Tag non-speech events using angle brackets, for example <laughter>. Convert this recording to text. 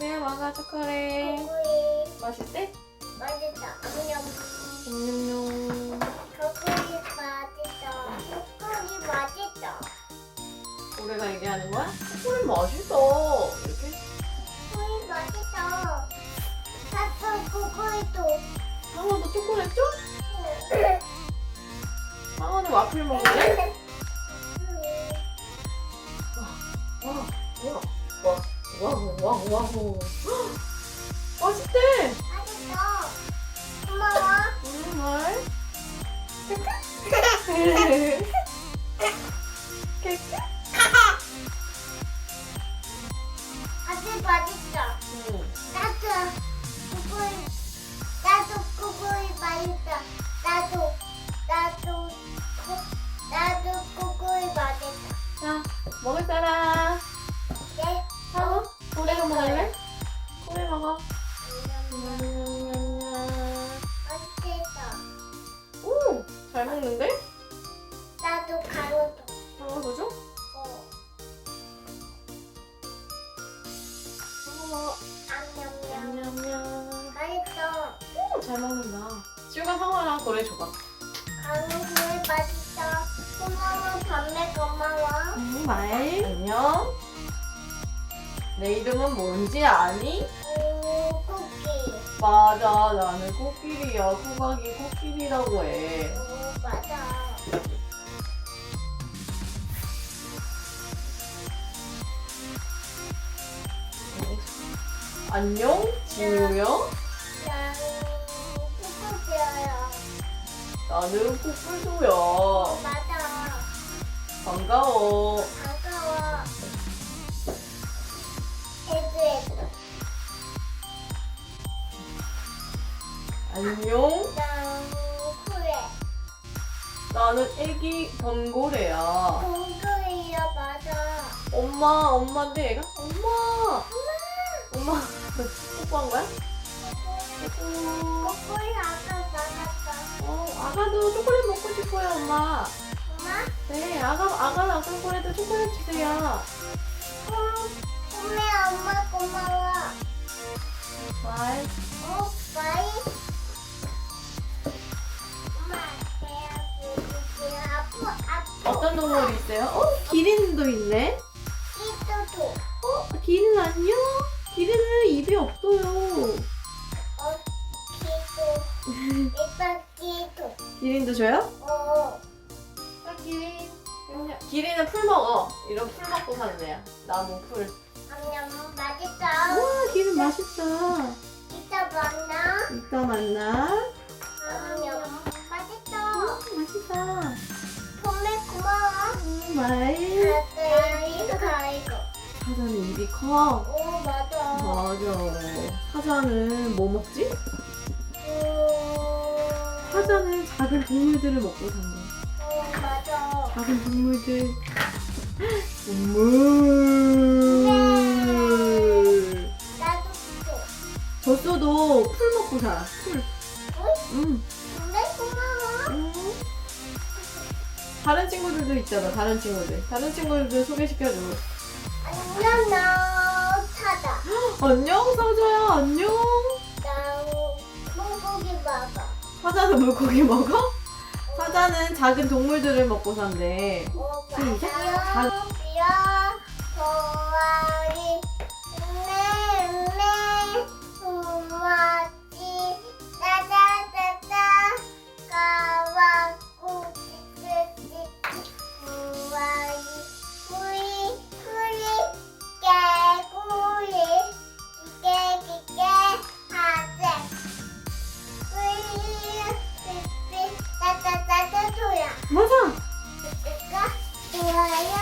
우리야 먹어 초콜릿. 거꾸리 맛있대? 맛있다. 안녕. 냠냠냠. 거꾸리 맛있다. 거꾸리 맛있다. 우리가 얘기하는 거야? 초콜릿 맛있어. 이렇게? 거꾸리 맛있다. 사탕 거꾸리도. 상어도 초콜릿 줘? 상어는 와플 먹을래? <laughs> 와, 와, 와. 맛있대. 맛있어. 고마워. 음, 말. 케이크? 아주 맛있다. 응. 나도 거꾸리 나도 거꾸리 맛있다. 나도 나도 거- 나도 거꾸리 맛있다. 자, 먹을 사람. 맛있다. 오, 잘 먹는데? 나도 가로도. 상어도 줘? 어. 상어 먹어. 안녕녕. 냠냠냠. 맛있어. 오, 잘 먹는다. 지우가 상어랑 고래 줘봐. 강우구이 맛있어. 고마워. 밤에 고마워. 응, 말. 안녕. 내 이름은 뭔지 아니? 맞아, 나는 코끼리야. 코각이 코끼리라고 해. 오, 맞아. 안녕, 지우야. 난 쿠키야. 나는 코뿔소야. 맞아. 반가워. 안녕. 나는 애기 범고래야. 동그이야 맞아. 엄마, 엄마인데 얘가? 엄마! 엄마! 뽀뽀한 거야? 거꾸리 아까 나갔다. 어, 아가도 초콜릿 먹고 싶어요, 엄마. 엄마? 네, 아가, 아가랑 초콜릿도 초콜릿 주세요. 꿈에 엄마 고마워. 말. 어, 바이. 어떤 동물이 있어요? 어, 기린도 있네. 이또도. 어, 기린 안녕? 기린은 입이 없어요. 어, 기도. 이빠 기도. 기린도 줘요? 어, 아, 기린. 기린은 풀 먹어. 이런 풀 먹고 사는 애야. 나무 풀. 안녕 맛있다. 우와, 기린 맛있다. 이따 만나. 이따 만나. 음, 말. 가이고. 사자는 입이 커. 오 맞아. 맞아. 사자는 뭐 먹지? 음, 사자는 작은 동물들을 먹고 산대. 어 맞아. 작은 동물들. 동물. 나도 또. 젖소도 풀 먹고 살아. 풀. 응. 봄에 고마워. 응. 다른 친구들도 있잖아, 다른 친구들. 다른 친구들도 소개시켜줘. 안녕 나 찾아. <gasps> 안녕, 서자야, 안녕. 나 물고기 먹어. 사자도 물고기 먹어? 사자는 작은 동물들을 먹고 산대. 어, 맞아. 귀여워. 좋아. 我要